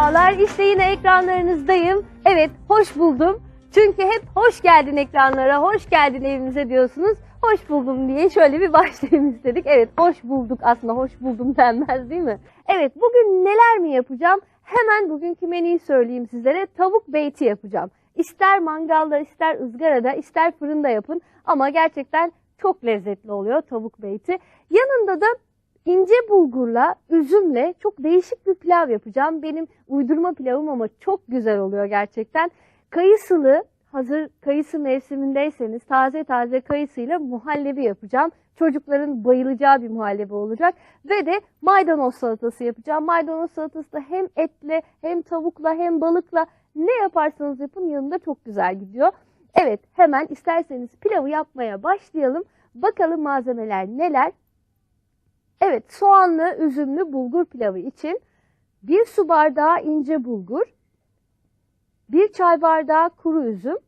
Merhabalar, işte yine ekranlarınızdayım. Evet, hoş buldum. Çünkü hep hoş geldin ekranlara, hoş geldin evimize diyorsunuz. Hoş buldum diye şöyle bir başlayayım istedik. Evet, hoş bulduk aslında, hoş buldum denmez değil mi? Evet, bugün neler mi yapacağım? Hemen bugünkü menüyü söyleyeyim sizlere. Tavuk beyti yapacağım. İster mangalda, ister ızgarada, ister fırında yapın. Ama gerçekten çok lezzetli oluyor tavuk beyti. Yanında da ince bulgurla, üzümle çok değişik bir pilav yapacağım. Benim uydurma pilavım ama çok güzel oluyor gerçekten. Kayısılı, hazır kayısı mevsimindeyseniz taze taze kayısıyla muhallebi yapacağım. Çocukların bayılacağı bir muhallebi olacak. Ve de maydanoz salatası yapacağım. Maydanoz salatası da hem etle, hem tavukla, hem balıkla ne yaparsanız yapın yanında çok güzel gidiyor. Evet hemen isterseniz pilavı yapmaya başlayalım. Bakalım malzemeler neler? Evet, soğanlı, üzümlü bulgur pilavı için 1 su bardağı ince bulgur, 1 çay bardağı kuru üzüm,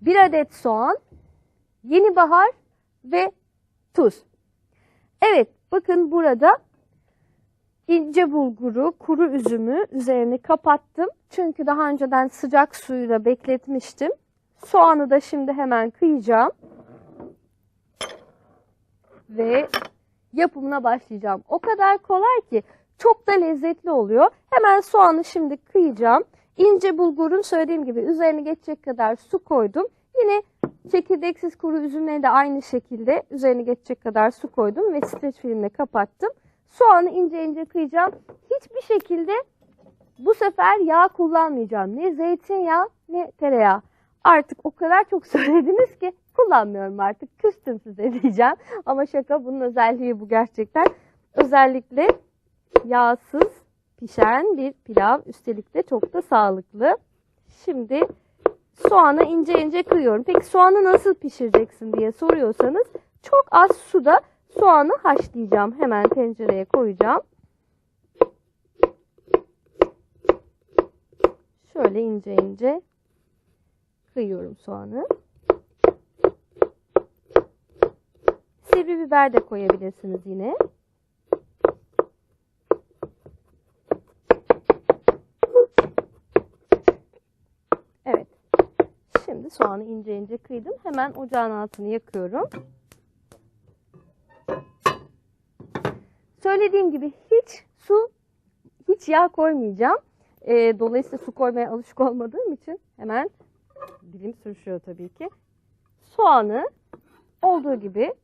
1 adet soğan, yeni bahar ve tuz. Evet, bakın burada ince bulguru, kuru üzümü üzerini kapattım. Çünkü daha önceden sıcak suyla bekletmiştim. Soğanı da şimdi hemen kıyacağım ve yapımına başlayacağım. O kadar kolay ki çok da lezzetli oluyor. Hemen soğanı şimdi kıyacağım. İnce bulgurun söylediğim gibi üzerine geçecek kadar su koydum. Yine çekirdeksiz kuru üzümleri de aynı şekilde üzerine geçecek kadar su koydum ve streç filmle kapattım. Soğanı ince ince kıyacağım. Hiçbir şekilde bu sefer yağ kullanmayacağım. Ne zeytinyağı ne tereyağı. Artık o kadar çok söylediniz ki kullanmıyorum artık. Küstüm size diyeceğim. Ama şaka bunun özelliği bu gerçekten. Özellikle yağsız pişen bir pilav. Üstelik de çok da sağlıklı. Şimdi soğanı ince ince kıyıyorum. Peki soğanı nasıl pişireceksin diye soruyorsanız çok az suda soğanı haşlayacağım. Hemen tencereye koyacağım. Şöyle ince ince kıyıyorum soğanı. Sivri biber de koyabilirsiniz yine. Evet. Şimdi soğanı ince ince kıydım. Hemen ocağın altını yakıyorum. Söylediğim gibi hiç su, hiç yağ koymayacağım. Ee, dolayısıyla su koymaya alışık olmadığım için hemen dilim sürüşüyor tabii ki. Soğanı olduğu gibi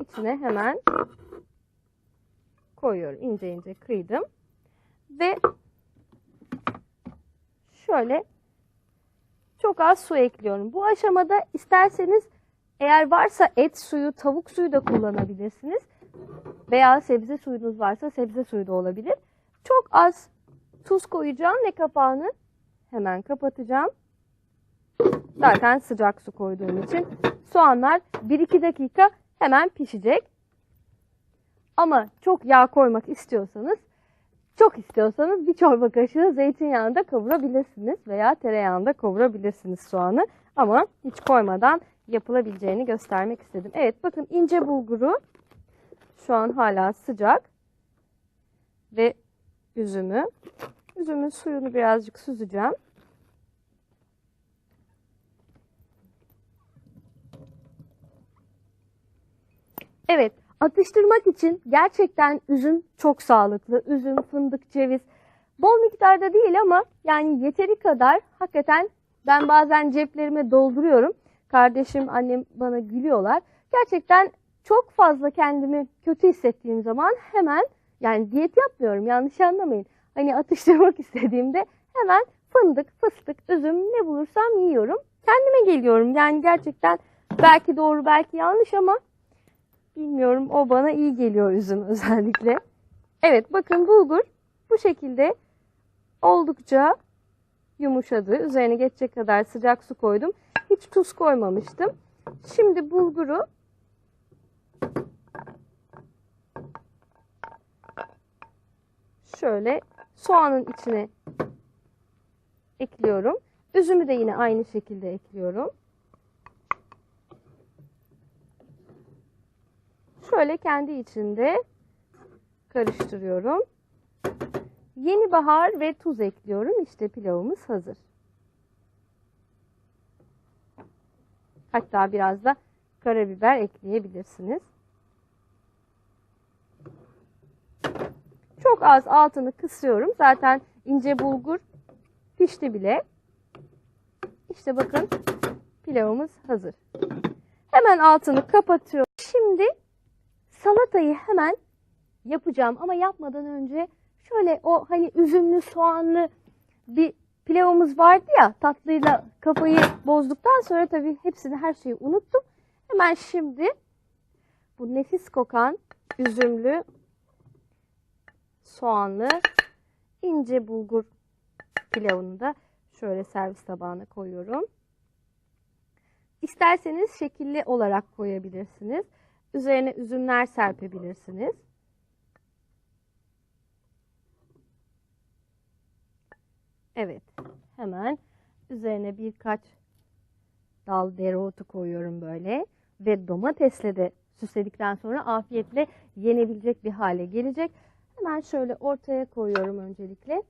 içine hemen koyuyorum. İnce ince kıydım. Ve şöyle çok az su ekliyorum. Bu aşamada isterseniz eğer varsa et suyu, tavuk suyu da kullanabilirsiniz. Veya sebze suyunuz varsa sebze suyu da olabilir. Çok az tuz koyacağım ve kapağını hemen kapatacağım. Zaten sıcak su koyduğum için soğanlar 1-2 dakika hemen pişecek. Ama çok yağ koymak istiyorsanız, çok istiyorsanız bir çorba kaşığı zeytinyağında kavurabilirsiniz veya tereyağında kavurabilirsiniz soğanı. Ama hiç koymadan yapılabileceğini göstermek istedim. Evet bakın ince bulguru şu an hala sıcak ve üzümü. Üzümün suyunu birazcık süzeceğim. Evet, atıştırmak için gerçekten üzüm çok sağlıklı. Üzüm, fındık, ceviz bol miktarda değil ama yani yeteri kadar hakikaten ben bazen ceplerime dolduruyorum. Kardeşim, annem bana gülüyorlar. Gerçekten çok fazla kendimi kötü hissettiğim zaman hemen yani diyet yapmıyorum yanlış anlamayın. Hani atıştırmak istediğimde hemen fındık, fıstık, üzüm ne bulursam yiyorum. Kendime geliyorum yani gerçekten belki doğru belki yanlış ama Bilmiyorum o bana iyi geliyor üzüm özellikle. Evet bakın bulgur bu şekilde oldukça yumuşadı. Üzerine geçecek kadar sıcak su koydum. Hiç tuz koymamıştım. Şimdi bulguru şöyle soğanın içine ekliyorum. Üzümü de yine aynı şekilde ekliyorum. Şöyle kendi içinde karıştırıyorum. Yeni bahar ve tuz ekliyorum. İşte pilavımız hazır. Hatta biraz da karabiber ekleyebilirsiniz. Çok az altını kısıyorum. Zaten ince bulgur pişti bile. İşte bakın pilavımız hazır. Hemen altını kapatıyorum. Şimdi salatayı hemen yapacağım ama yapmadan önce şöyle o hani üzümlü soğanlı bir pilavımız vardı ya tatlıyla kafayı bozduktan sonra tabii hepsini her şeyi unuttum. Hemen şimdi bu nefis kokan üzümlü soğanlı ince bulgur pilavını da şöyle servis tabağına koyuyorum. İsterseniz şekilli olarak koyabilirsiniz. Üzerine üzümler serpebilirsiniz. Evet, hemen üzerine birkaç dal dereotu koyuyorum böyle ve domatesle de süsledikten sonra afiyetle yenebilecek bir hale gelecek. Hemen şöyle ortaya koyuyorum öncelikle.